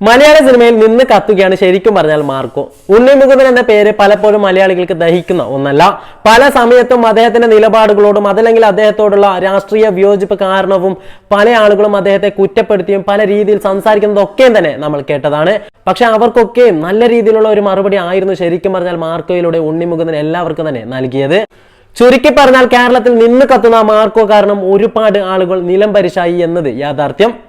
മലയാള സിനിമയിൽ നിന്ന് കത്തുകയാണ് ശരിക്കും പറഞ്ഞാൽ മാർക്കോ. ഉണ്ണിമുകുന്ദൻ എന്ന പേര് പലപ്പോഴും മലയാളികൾക്ക് ദഹിക്കുന്ന ഒന്നല്ല. പല സമയത്തും അദ്ദേഹത്തിന്റെ നിലപാടുകളോടും അതല്ലെങ്കിൽ അദ്ദേഹത്തോടുള്ള രാഷ്ട്രീയ വിയോജിപ്പ് കാരണവും പല ആളുകളും അദ്ദേഹത്തെ കുറ്റപ്പെടുത്തിയും പല രീതിയിൽ സംസാരിക്കുന്നതൊക്കെയും തന്നെ നമ്മൾ കേട്ടതാണ്. പക്ഷെ അവർക്കൊക്കെയും നല്ല രീതിയിലുള്ള ഒരു മറുപടി ആയിരുന്നു ശരിക്കും പറഞ്ഞാൽ മാർക്കോയിലൂടെ ഉണ്ണിമുകുന്ദൻ എല്ലാവർക്കും തന്നെ നൽകിയത്. ചുരുക്കി പറഞ്ഞാൽ കേരളത്തിൽ നിന്ന് കത്തുന്ന മാർക്കോ കാരണം ഒരുപാട് ആളുകൾ നിലം പരിശായി എന്നത് യാഥാർത്ഥ്യം.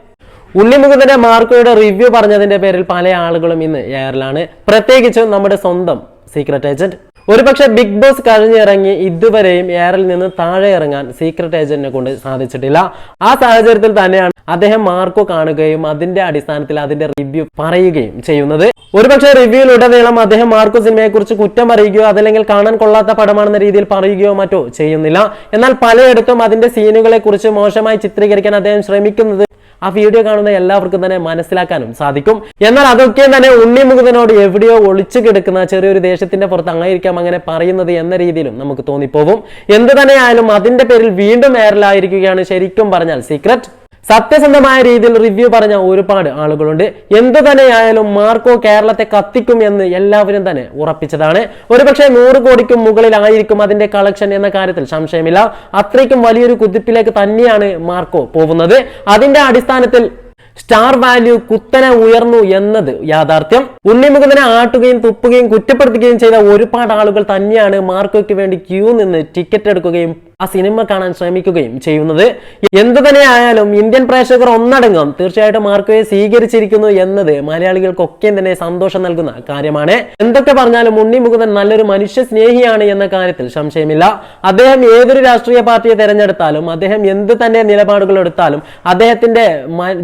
ഉണ്ണിമുഖത്തിന്റെ മാർക്കോയുടെ റിവ്യൂ പറഞ്ഞതിന്റെ പേരിൽ പല ആളുകളും ഇന്ന് എയറിലാണ്. പ്രത്യേകിച്ചും നമ്മുടെ സ്വന്തം സീക്രട്ട് ഏജന്റ് ഒരുപക്ഷെ ബിഗ് ബോസ് കഴിഞ്ഞിറങ്ങി ഇതുവരെയും എയറിൽ നിന്ന് താഴെ ഇറങ്ങാൻ സീക്രട്ട് ഏജന്റിനെ കൊണ്ട് സാധിച്ചിട്ടില്ല. ആ സാഹചര്യത്തിൽ തന്നെയാണ് അദ്ദേഹം മാർക്കോ കാണുകയും അതിന്റെ അടിസ്ഥാനത്തിൽ അതിന്റെ റിവ്യൂ പറയുകയും ചെയ്യുന്നത്. ഒരുപക്ഷെ റിവ്യൂയിലുടനീളം അദ്ദേഹം മാർക്കോ സിനിമയെക്കുറിച്ച് കുറ്റം അറിയുകയോ അതല്ലെങ്കിൽ കാണാൻ കൊള്ളാത്ത പടമാണെന്ന രീതിയിൽ പറയുകയോ മറ്റോ ചെയ്യുന്നില്ല. എന്നാൽ പലയിടത്തും അതിന്റെ സീനുകളെ കുറിച്ച് മോശമായി ചിത്രീകരിക്കാൻ അദ്ദേഹം ശ്രമിക്കുന്നത് ആ വീഡിയോ കാണുന്ന എല്ലാവർക്കും തന്നെ മനസ്സിലാക്കാനും സാധിക്കും. എന്നാൽ അതൊക്കെ തന്നെ ഉണ്ണിമുഖത്തിനോട് എവിടെയോ ഒളിച്ചു കിടക്കുന്ന ചെറിയൊരു ദേശത്തിന്റെ പുറത്ത് അങ്ങായിരിക്കാം അങ്ങനെ പറയുന്നത് എന്ന രീതിയിലും നമുക്ക് തോന്നിപ്പോവും. എന്ത് തന്നെയായാലും അതിന്റെ പേരിൽ വീണ്ടും വൈറലായിരിക്കുകയാണ് ശരിക്കും പറഞ്ഞാൽ സീക്രട്ട് സത്യസന്ധമായ രീതിയിൽ റിവ്യൂ പറഞ്ഞ ഒരുപാട് ആളുകളുണ്ട്. എന്ത് തന്നെയായാലും മാർക്കോ കേരളത്തെ കത്തിക്കും എന്ന് എല്ലാവരും തന്നെ ഉറപ്പിച്ചതാണ്. ഒരുപക്ഷെ നൂറ് കോടിക്കും മുകളിലായിരിക്കും അതിന്റെ കളക്ഷൻ എന്ന കാര്യത്തിൽ സംശയമില്ല. അത്രയ്ക്കും വലിയൊരു കുതിപ്പിലേക്ക് തന്നെയാണ് മാർക്കോ പോകുന്നത്. അതിന്റെ അടിസ്ഥാനത്തിൽ സ്റ്റാർ വാല്യൂ കുത്തനെ ഉയർന്നു എന്നത് യാഥാർത്ഥ്യം. ഉണ്ണിമുഖത്തിനെ ആട്ടുകയും തുപ്പുകയും കുറ്റപ്പെടുത്തുകയും ചെയ്ത ഒരുപാട് ആളുകൾ തന്നെയാണ് മാർക്കോയ്ക്ക് വേണ്ടി ക്യൂ നിന്ന് ടിക്കറ്റ് എടുക്കുകയും ആ സിനിമ കാണാൻ ശ്രമിക്കുകയും ചെയ്യുന്നത്. എന്തു തന്നെയായാലും ഇന്ത്യൻ പ്രേക്ഷകർ ഒന്നടങ്കം തീർച്ചയായിട്ടും മാർക്കോയെ സ്വീകരിച്ചിരിക്കുന്നു എന്നത് മലയാളികൾക്കൊക്കെ തന്നെ സന്തോഷം നൽകുന്ന കാര്യമാണ്. എന്തൊക്കെ പറഞ്ഞാലും ഉണ്ണി മുകുന്ദൻ നല്ലൊരു മനുഷ്യ സ്നേഹിയാണ് എന്ന കാര്യത്തിൽ സംശയമില്ല. അദ്ദേഹം ഏതൊരു രാഷ്ട്രീയ പാർട്ടിയെ തെരഞ്ഞെടുത്താലും അദ്ദേഹം എന്ത് തന്നെ നിലപാടുകൾ എടുത്താലും അദ്ദേഹത്തിന്റെ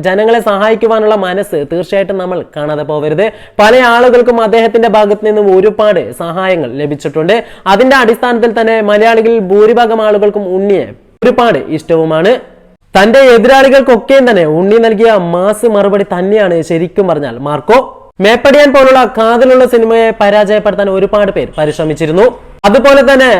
ജനങ്ങളെ സഹായിക്കുവാനുള്ള മനസ്സ് തീർച്ചയായിട്ടും നമ്മൾ കാണാതെ പോകരുത് പല ആളുകൾക്കും അദ്ദേഹത്തിന്റെ ഭാഗത്ത് നിന്നും ഒരുപാട് സഹായങ്ങൾ ലഭിച്ചിട്ടുണ്ട്. അതിന്റെ അടിസ്ഥാനത്തിൽ തന്നെ മലയാളികളിൽ ഭൂരിഭാഗം ആളുകൾക്കും ഉണ്ണിയെ ഒരുപാട് ഇഷ്ടവുമാണ്. തന്റെ എതിരാളികൾക്കൊക്കെയും തന്നെ ഉണ്ണി നൽകിയ മാസ് മറുപടി തന്നെയാണ് ശരിക്കും പറഞ്ഞാൽ മാർക്കോ. മേപ്പടിയാൻ പോലുള്ള കാതലുള്ള സിനിമയെ പരാജയപ്പെടുത്താൻ ഒരുപാട് പേർ പരിശ്രമിച്ചിരുന്നു. അതുപോലെ തന്നെ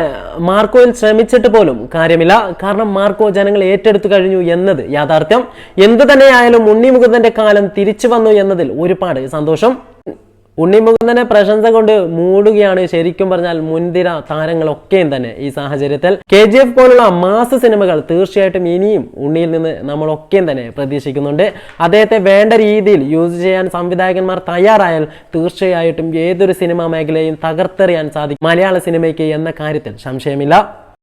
മാർക്കോയിൽ ശ്രമിച്ചിട്ട് പോലും കാര്യമില്ല. കാരണം മാർക്കോ ജനങ്ങൾ ഏറ്റെടുത്തു കഴിഞ്ഞു എന്നത് യാഥാർത്ഥ്യം. എന്തു തന്നെയായാലും ഉണ്ണി മുകുന്ദന്റെ കാലം തിരിച്ചു വന്നു എന്നതിൽ ഒരുപാട് സന്തോഷം. ഉണ്ണിമുകുന്ദനെ പ്രശംസ കൊണ്ട് മൂടുകയാണ് ശരിക്കും പറഞ്ഞാൽ മുൻതിര താരങ്ങളൊക്കെയും തന്നെ ഈ സാഹചര്യത്തിൽ. കെ ജി എഫ് പോലുള്ള മാസ സിനിമകൾ തീർച്ചയായിട്ടും ഇനിയും ഉണ്ണിയിൽ നിന്ന് നമ്മളൊക്കെയും തന്നെ പ്രതീക്ഷിക്കുന്നുണ്ട്. അദ്ദേഹത്തെ വേണ്ട രീതിയിൽ യൂസ് ചെയ്യാൻ സംവിധായകന്മാർ തയ്യാറായാൽ തീർച്ചയായിട്ടും ഏതൊരു സിനിമാ മേഖലയും തകർത്തെറിയാൻ സാധിക്കും. മലയാള സിനിമയ്ക്ക് എന്ന കാര്യത്തിൽ സംശയമില്ല.